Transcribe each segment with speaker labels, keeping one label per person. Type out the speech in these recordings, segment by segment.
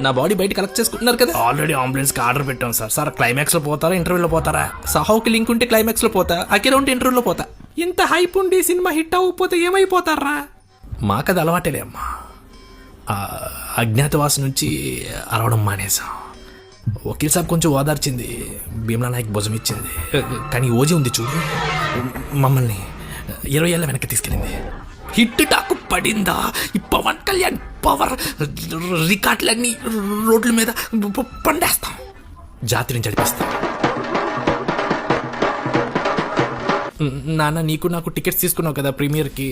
Speaker 1: నా బాడీ బయట కలెక్ట్ చేసుకుంటున్నారు కదా.
Speaker 2: ఆల్రెడీ అంబులెన్స్కి ఆర్డర్ పెట్టాం సార్. సార్ క్లైమాక్స్లో పోతారా ఇంటర్వ్యూలో పోతారా?
Speaker 1: సహావుకి లింక్ ఉంటే క్లైమాక్స్లో పోతా అఖిల ఉంటే ఇంటర్వ్యూలో పోతా. ఇంత హైప్ ఉండి సినిమా హిట్ అవ్వకపోతే ఏమైపోతారా? మాకది అలవాటేలే అమ్మా ఆ, నుంచి అరవడం మానేసాం వకీల్ సాబ్ కొంచెం ఓదార్చింది భీమ్లా నాయక్ భుజం ఇచ్చింది. కానీ ఓజీ ఉంది చూడు. మమ్మల్ని ఇరవై ఏళ్ళ వెనక్కి తీసుకెళ్ళింది. హిట్ టాకు పడిందా? ఈ పవన్ కళ్యాణ్ పవర్ రికార్డులన్నీ రోడ్ల మీద పండేస్తాం. జాతిని చదిపిస్తాం నాన్న నీకు నాకు టికెట్స్ తీసుకున్నావు కదా ప్రీమియర్కి?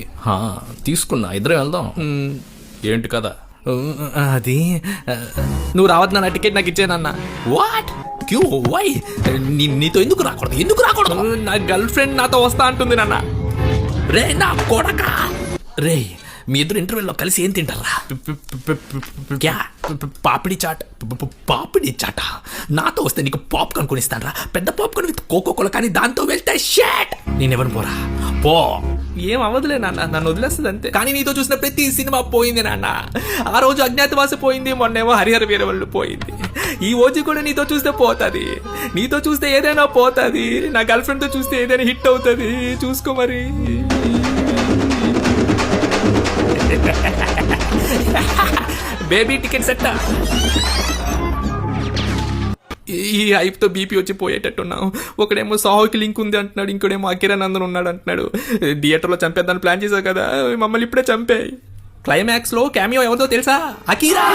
Speaker 3: తీసుకున్నా. ఇద్దరం వెళ్దాం. ఏంటి కదా
Speaker 1: అది నువ్వు రావద్దు నాన్న టికెట్ నాకు ఇచ్చేనన్న వాట్? Queue why? నీతో ఎందుకు రాకూడదు? ఎందుకు రాకూడదు? నా గర్ల్ ఫ్రెండ్ నాతో వస్తా అంటుంది నాన్న. రే నా కొడక! రే మీ ఇద్దరు ఇంటర్వెల్లో కలిసి ఏం తింటారా? క్యా? పాపిడి చాట్ పాపిడి చాట? నాతో వస్తే నీకు పాప్కార్న్ కొనిస్తానరా. పెద్ద పాప్కార్న్ విత్ కోకో కోల కానీ దాంతో వెళ్తే షేట్! నేనెవరు పోరా? పో! ఏం అవ్వదులే నాన్న నన్ను వదిలేస్తుంది అంతే. కానీ నీతో చూసిన ప్రతి సినిమా పోయింది నాన్న. ఆ రోజు అజ్ఞాతవాస పోయింది మొన్నేమో హరిహర వీరవల్లు పోయింది. ఈ ఓజీ కూడా నీతో చూస్తే పోతుంది. నీతో చూస్తే ఏదైనా పోతుంది. నా గర్ల్ ఫ్రెండ్తో చూస్తే ఏదైనా హిట్ అవుతుంది. చూసుకో మరి. బేబీ టికెట్ సెట్టా. ఈ హైప్తో బీపీ వచ్చి పోయేటట్టున్నాం ఒకడేమో సాహోకి లింక్ ఉంది అంటున్నాడు ఇంకోడేమో అకిరానందన్ ఉన్నాడు అంటున్నాడు. థియేటర్లో చంపేద్దాన్ని ప్లాన్ చేశావు కదా మమ్మల్ని ఇప్పుడే చంపేయి. క్లైమాక్స్లో క్యామియో ఎవరిదో తెలుసా? అకీరా